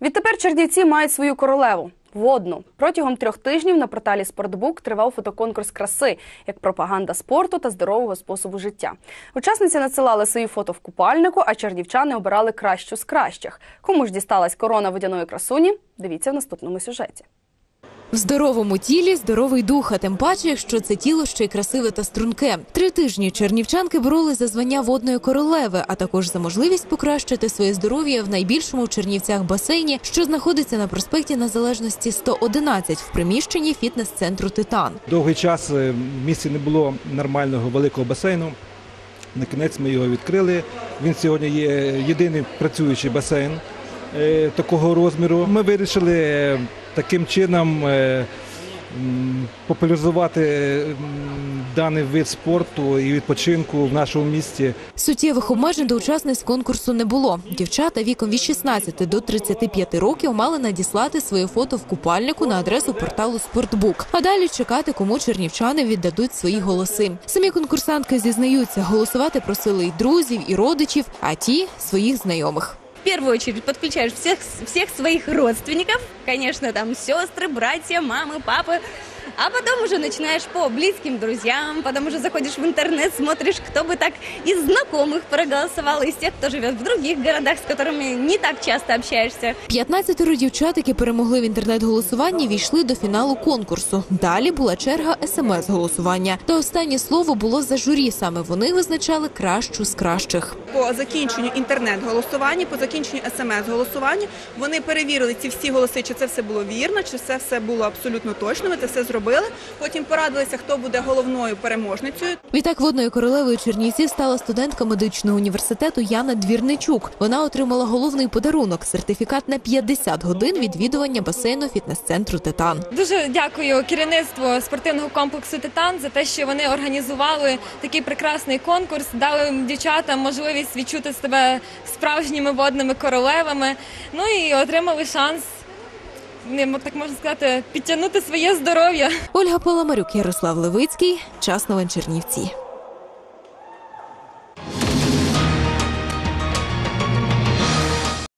Відтепер чернівці мають свою королеву водну. Протягом трьох тижнів на порталі Спортбук тривав фотоконкурс краси як пропаганда спорту та здорового способу життя. Учасниці надсилали свої фото в купальнику, а чернівчани обирали кращу з кращих. Кому ж дісталась корона водяної красуні? Дивіться в наступному сюжеті. В здоровому тілі здоровий дух, а тим паче, якщо це тіло ще й красиве та струнке. Три тижні чернівчанки боролись за звання водної королеви, а також за можливість покращити своє здоров'я в найбільшому в Чернівцях басейні, що знаходиться на проспекті Незалежності 111 в приміщенні фітнес-центру Титан. Довгий час е, в місті не було нормального великого басейну. На кінець ми його відкрили. Він сьогодні є єдиний працюючий басейн такого розміру. Ми вирішили е, таким чином е, популяризувати даний вид спорту і відпочинку в нашому місті. Суттєвих обмежень до учасниць конкурсу не було. Дівчата віком від 16 до 35 років мали надіслати своє фото в купальнику на адресу порталу Спортбук. А далі чекати, кому чернівчани віддадуть свої голоси. Самі конкурсантки зізнаються, голосувати просили й друзів, і родичів, а ті своїх знайомих В первую очередь подключаешь всех, всех своих родственников, конечно, там сестры, братья, мамы, папы, а потом уже начинаешь по близким друзьям, потом уже заходишь в интернет, смотришь, кто бы так из знакомых проголосовал, из тех, кто живет в других городах, с которыми не так часто общаешься. 15 дівчат, які перемогли в інтернет-голосуванні, війшли до фіналу конкурсу. Далі була черга смс-голосування. Та останнє слово було за журі. Саме вони визначали кращу з кращих. по закінченню інтернет-голосування, по закінченню смс-голосування, вони перевірили ці всі голоси, чи це все було вірно, чи це все було абсолютно точно. Ми це все зробили. Потім порадилися, хто буде головною переможницею. Відтак водною королевою Чернівців стала студентка медичного університету Яна Двірничук. Вона отримала головний подарунок сертифікат на 50 годин відвідування басейну фітнес-центру Титан. Дуже дякую керівництву спортивного комплексу Титан за те, що вони організували такий прекрасний конкурс, дали дівчатам можливість відчути себе справжніми водними королевами. Ну і отримали шанс. Не, Так можна сказати, підтягнути своє здоров'я. Ольга Паламарюк, Ярослав Левицький. Час новин Чернівці.